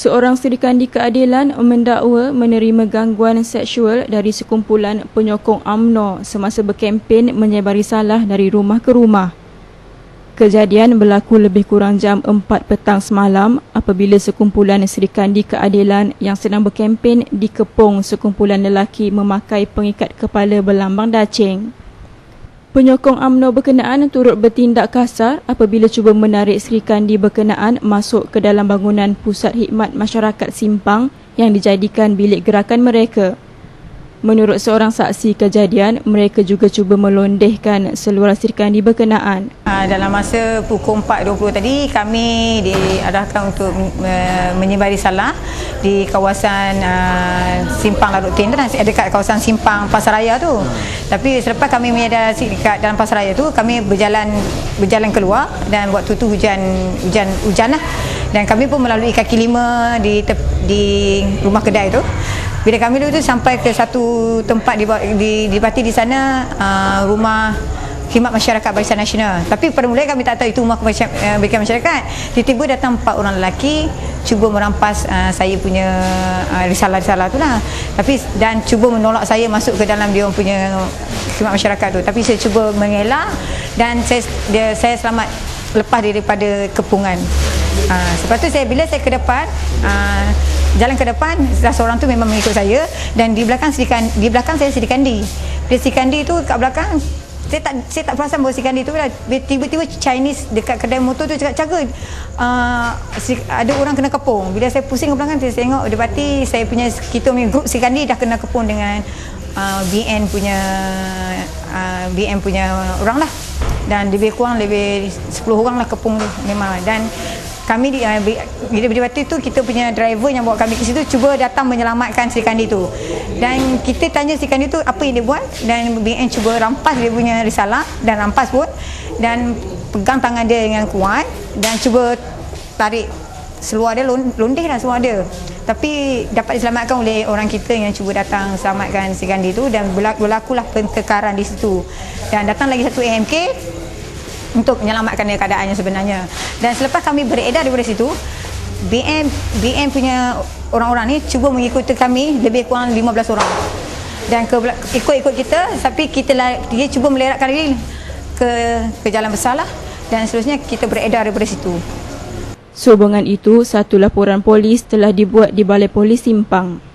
Seorang serikandi keadilan mendakwa menerima gangguan seksual dari sekumpulan penyokong AMNO semasa berkempen menyebari salah dari rumah ke rumah. Kejadian berlaku lebih kurang jam 4 petang semalam apabila sekumpulan serikandi keadilan yang sedang berkempen dikepung sekumpulan lelaki memakai pengikat kepala berlambang dacing. Penyokong AMNO berkenaan turut bertindak kasar apabila cuba menarik Sri Kandi berkenaan masuk ke dalam bangunan Pusat Hikmat Masyarakat Simpang yang dijadikan bilik gerakan mereka. Menurut seorang saksi kejadian, mereka juga cuba melondehkan seluruh Sri Kandi berkenaan. Uh, dalam masa pukul 4.20 tadi, kami diarahkan untuk menyebari salah di kawasan uh, Simpang Larutin, dekat kawasan Simpang Pasaraya tu. Tapi selepas kami menyadari dekat dalam Pasaraya tu, kami berjalan berjalan keluar dan waktu tu hujan hujan hujan lah. Dan kami pun melalui kaki lima di, di rumah kedai tu. Bila kami dulu tu sampai ke satu tempat di di di parti di sana uh, rumah khidmat masyarakat Barisan Nasional. Tapi pada mulanya kami tak tahu itu rumah uh, barisan masyarakat. Tiba-tiba datang empat orang lelaki cuba merampas uh, saya punya uh, risalah-risalah tu lah. Tapi dan cuba menolak saya masuk ke dalam dia punya khidmat masyarakat tu. Tapi saya cuba mengelak dan saya dia, saya selamat lepas daripada kepungan. Uh, sebab tu saya bila saya ke depan uh, jalan ke depan salah seorang tu memang mengikut saya dan di belakang Sri Kandi, di belakang saya Sri Kandi. Dia Sri Kandi tu kat belakang saya tak saya tak perasan bahawa Sri Kandi tu tiba-tiba Chinese dekat kedai motor tu cakap jaga uh, ada orang kena kepung. Bila saya pusing ke belakang saya tengok dapati saya punya kita punya grup Sri Kandi dah kena kepung dengan uh, BN punya uh, BN punya orang lah dan lebih kurang lebih 10 orang lah kepung tu memang dan kami di uh, bila uh, waktu itu kita punya driver yang bawa kami ke situ cuba datang menyelamatkan Sri Kandi tu. Dan kita tanya Sri Kandi tu apa yang dia buat dan BN cuba rampas dia punya risalah dan rampas pun dan pegang tangan dia dengan kuat dan cuba tarik seluar dia londeh lah seluar dia. Tapi dapat diselamatkan oleh orang kita yang cuba datang selamatkan Sri Kandi tu dan berlakulah pentekaran di situ. Dan datang lagi satu AMK untuk menyelamatkan dia keadaannya sebenarnya. Dan selepas kami beredar daripada situ, BM BM punya orang-orang ni cuba mengikuti kami lebih kurang 15 orang. Dan ikut-ikut kita tapi kita dia cuba melerakkan diri ke ke jalan besar lah dan seterusnya kita beredar daripada situ. Sehubungan itu, satu laporan polis telah dibuat di Balai Polis Simpang.